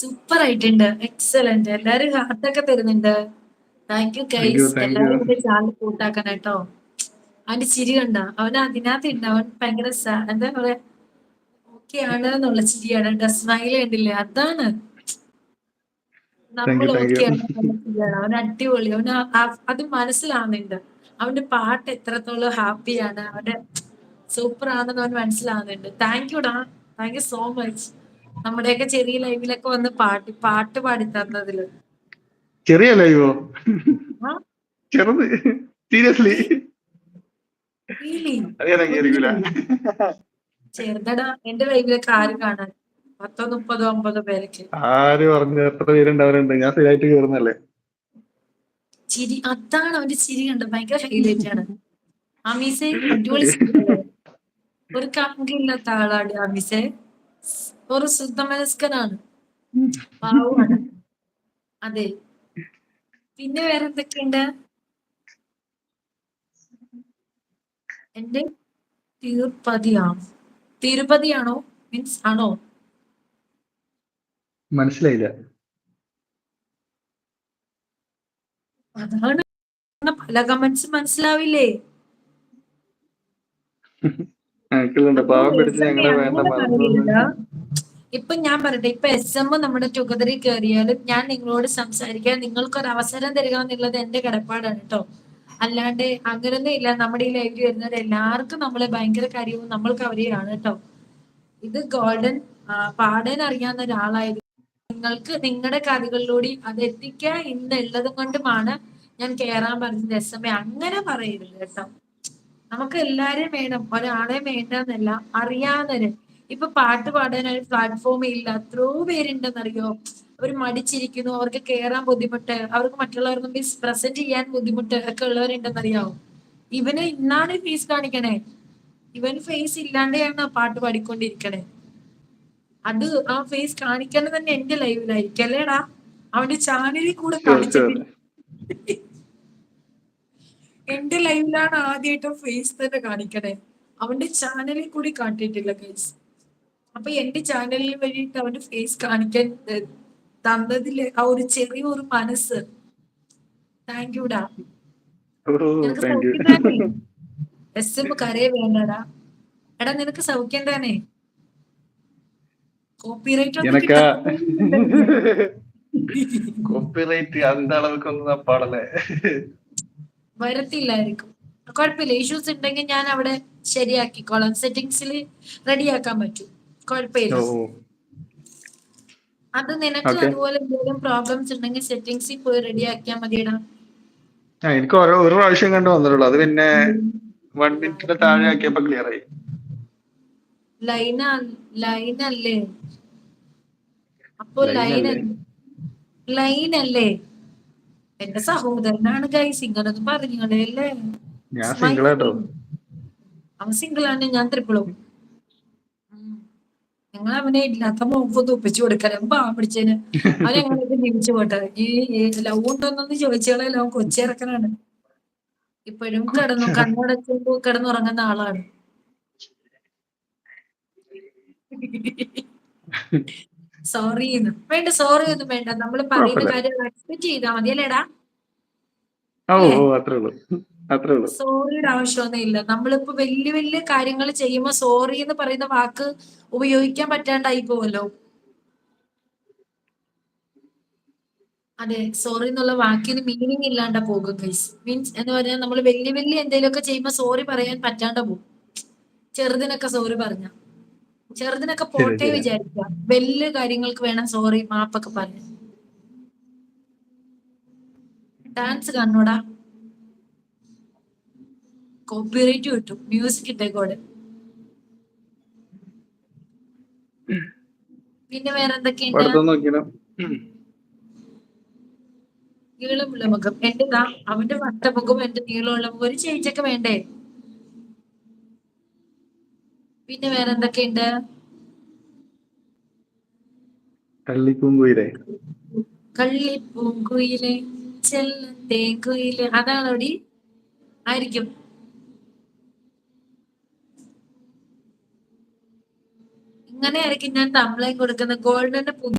Super ആയിട്ടുണ്ട്. Excellent എല്ലാരും ഹാർട്ടൊക്കെ തരുന്നുണ്ട്. താങ്ക് യു എല്ലാവരും ഗൈസ്. ഇവിടെ ചാനൽ കൂട്ടാക്കണം കേട്ടോ. അവന്റെ ചിരി കണ്ട. അവൻ അതിനകത്ത് ഉണ്ട് അവൻ ഭയങ്കര എന്താ പറയാ ഓക്കെ ആണ് എന്നുള്ള ചിരിയാണ്. സ്മൈൽ കണ്ടില്ലേ? അതാണ്. നമ്മൾ ഓക്കെ ആണ് അവൻ അടിപൊളി. അവന് അത് മനസ്സിലാവുന്നുണ്ട്. അവന്റെ പാട്ട് എത്രത്തോളം ഹാപ്പിയാണ് അവന്റെ സൂപ്പർ ആണെന്ന് അവൻ മനസ്സിലാവുന്നുണ്ട്. താങ്ക് ഡാ. താങ്ക് യു സോ മച്ച് നമ്മുടെയൊക്കെ ചെറിയ ലൈവിലൊക്കെ വന്ന് പാട്ട് പാട്ട് പാടി തന്നതിൽ. ചെറിയ ലൈവോ? ചെറുത്. സീരിയസ്ലി അംഗീകരിക്കൂല ചെറുതടാ എന്റെ ലൈവിലൊക്കെ ആര് കാണാൻ? പത്തോ മുപ്പതോ അമ്പതോ പേരൊക്കെ. ആര് പറഞ്ഞു എത്ര പേരുണ്ടവരുണ്ട് ഞാൻ സ്ഥിരമായിട്ട് കയറുന്നല്ലേ ചിരി അതാണ് അവന്റെ ചിരി കണ്ട് ഭയങ്കര ഹൈലൈറ്റ് ആണ്. അമീസെ അടിപൊളി ഒരു കമ്പില്ലാത്ത ആളാണ് അമീസെ ഒരു ശുദ്ധമനസ്കനാണ്. പാവമാണ്. അതെ. പിന്നെ വേറെ എന്തൊക്കെയുണ്ട് എന്റെ തിരുപ്പതിയാണ്. തിരുപ്പതിയാണോ? മീൻസ് ആണോ? മനസ്സിലായില്ല. അതാണ്. പല കമന്റ്സ് മനസ്സിലാവില്ലേ? പാവം പിടിച്ച് ഞങ്ങളെ വേണ്ട ഇപ്പൊ ഞാൻ പറയട്ടെ ഇപ്പൊ എസ് എം നമ്മുടെ ടുഗദറിൽ കയറിയാലും ഞാൻ നിങ്ങളോട് സംസാരിക്കാൻ നിങ്ങൾക്ക് ഒരു അവസരം തരിക എന്നുള്ളത് എന്റെ കടപ്പാടാണ് കേട്ടോ അല്ലാണ്ട് അങ്ങനൊന്നും ഇല്ല. നമ്മുടെ ഈ ലൈവിൽ വരുന്നവർ എല്ലാവർക്കും നമ്മളെ ഭയങ്കര കാര്യവും നമ്മൾക്ക് അവരെയാണ് കേട്ടോ ഇത് ഗോൾഡൻ പാടാൻ അറിയാവുന്ന ഒരാളായിരുന്നു നിങ്ങൾക്ക് നിങ്ങളുടെ കഥകളിലൂടെ അത് എത്തിക്കുക എന്നുള്ളത് കൊണ്ടുമാണ് ഞാൻ കേറാൻ പറഞ്ഞത് എസ് എം എ അങ്ങനെ പറയരുത് കേട്ടോ നമുക്ക് എല്ലാരെയും വേണം ഒരാളെ വേണ്ടെന്നല്ല അറിയാവുന്നവര്. ഇപ്പൊ പാട്ട് പാടാൻ ഒരു പ്ലാറ്റ്ഫോം ഇല്ല എത്രയോ പേരുണ്ടെന്നറിയോ? അവർ മടിച്ചിരിക്കുന്നു അവർക്ക് കേറാൻ ബുദ്ധിമുട്ട് അവർക്ക് മറ്റുള്ളവർക്ക് മുമ്പിൽ പ്രസന്റ് ചെയ്യാൻ ബുദ്ധിമുട്ട് ഒക്കെ ഉള്ളവരുണ്ടെന്നറിയാവും ഇവന് ഇന്നാണ് ഫീസ് കാണിക്കണേ. ഇവൻ ഫേസ് ഇല്ലാണ്ടെയാണ് ആ പാട്ട് പാടിക്കൊണ്ടിരിക്കണേ. അത് ആ ഫേസ് കാണിക്കേണ്ടത് തന്നെ എന്റെ ലൈവിലായിരിക്കും അല്ലേടാ? അവന്റെ ചാനലിൽ കൂടെ കാണിച്ചു കാണിച്ചിട്ടില്ല എന്റെ ലൈവിലാണ് ആദ്യമായിട്ട് ഫേസ് തന്നെ കാണിക്കണേ. അവന്റെ ചാനലിൽ കൂടി കാട്ടിട്ടില്ല ഗൈസ് അപ്പൊ എന്റെ ചാനലിൽ വഴിയിട്ട് അവന്റെ ഫേസ് കാണിക്കാൻ തന്നതിൽ ആ ഒരു ചെറിയ ഒരു മനസ്സ്. താങ്ക് യുടാ എസ് എം കരയെ വേണ്ടടാ. എടാ നിനക്ക് സൗഖ്യം തന്നെ കോപ്പിറൈറ്റ് കോപ്പിറൈറ്റ് അന്ത അളവുക്കൊന്നും പാടല്ലേ വരത്തില്ലായിരിക്കും. കുഴപ്പമില്ല. ഇഷ്യൂസ് ഉണ്ടെങ്കിൽ ഞാൻ അവിടെ ശരിയാക്കിക്കോളാം. സെറ്റിംഗ്സിൽ റെഡിയാക്കാൻ പറ്റും. കുഴപ്പമില്ല. അത് നിനക്ക്. അതുപോലെ എന്തെങ്കിലും പ്രോബ്ലംസ് ഉണ്ടെങ്കിൽ സെറ്റിംഗ്സിൽ പോയി റെഡിയാക്കിയാൽ മതിയടാ. ആ, എനിക്ക് ഒരു പ്രാവശ്യം കണ്ടു വന്നിട്ടുള്ളൂ. അത് പിന്നെ വൺ മിനിറ്റിന്റെ താഴെ ആക്കിയപ്പോ ക്ലിയർ ആയി. ലൈന ലൈനല്ലേ അപ്പൊ ലൈൻ അല്ലേ? എന്റെ സഹോദരനാണ് ഗൈസ് ഇങ്ങനൊന്നും പറഞ്ഞോളേ അല്ലേ ഞാൻ സിംഗിൾ ആട്ടോ. അവൻ സിംഗിൾ ആണ് ഞാൻ ത്രിപ്പിളും ഞങ്ങൾ അവനെ ഇല്ലാത്ത മോക്കൊന്നും ഒപ്പിച്ചു കൊടുക്കാൻ. പാ പിടിച്ചതിന് അവൻ ഞങ്ങളൊക്കെ ജീവിച്ചു പോട്ടെ. ഈ ലവ് ഉണ്ടോന്നൊന്ന് ചോദിച്ചാലേ അവൻ കൊച്ചിറക്കനാണ് ഇപ്പോഴും കിടന്നു കണ്ണടക്കുമ്പോ കിടന്നുറങ്ങുന്ന ആളാണ്. സോറി വേണ്ട സോറി ഒന്നും വേണ്ട. നമ്മൾ പറയുന്ന. കാര്യം അക്സെപ്റ്റ് ചെയ്താൽ മതി അല്ലേടാ? സോറിയുടെ ആവശ്യമൊന്നും ഇല്ല. നമ്മളിപ്പോ വലിയ വലിയ കാര്യങ്ങൾ ചെയ്യുമ്പോൾ സോറി എന്ന് പറയുന്ന വാക്ക് ഉപയോഗിക്കാൻ പറ്റാണ്ടായി പോവല്ലോ. അതെ സോറി എന്നുള്ള വാക്കിന് മീനിങ് ഇല്ലാണ്ട പോകും ഗൈസ് മീൻസ് എന്ന് പറഞ്ഞാൽ നമ്മൾ വലിയ വലിയ എന്തെങ്കിലുമൊക്കെ ചെയ്യുമ്പോൾ സോറി പറയാൻ പറ്റാണ്ട പോകും. ചെറുതിനൊക്കെ സോറി പറഞ്ഞ. ചെറുതിനൊക്കെ പോട്ടെ വിചാരിക്ക വല്യ കാര്യങ്ങൾക്ക് വേണം. സോറി മാപ്പൊക്കെ പറഞ്ഞു. ഡാൻസ് കാണൂടാ കോപ്പിറൈറ്റ് കിട്ടും. മ്യൂസിക് ഇട്ടേക്കോടെ പിന്നെ വേറെ എന്തൊക്കെയുണ്ട് നീളമുള്ള മുഖം. എന്റെതാ? അവന്റെ വട്ടമുഖം എന്റെ നീളമുള്ള മുഖം ഒരു ചേഞ്ച് ഒക്കെ വേണ്ടേ? പിന്നെ വേറെ എന്തൊക്കെയുണ്ട് കള്ളിപ്പൂങ്കുയിലേ കള്ളിപ്പൂങ്കുയിലെ കുയിലെ അതാണോടി? ആയിരിക്കും. ഞാൻ തമ്പ്ലൈൻ കൊടുക്കുന്ന ഗോൾഡന്റെ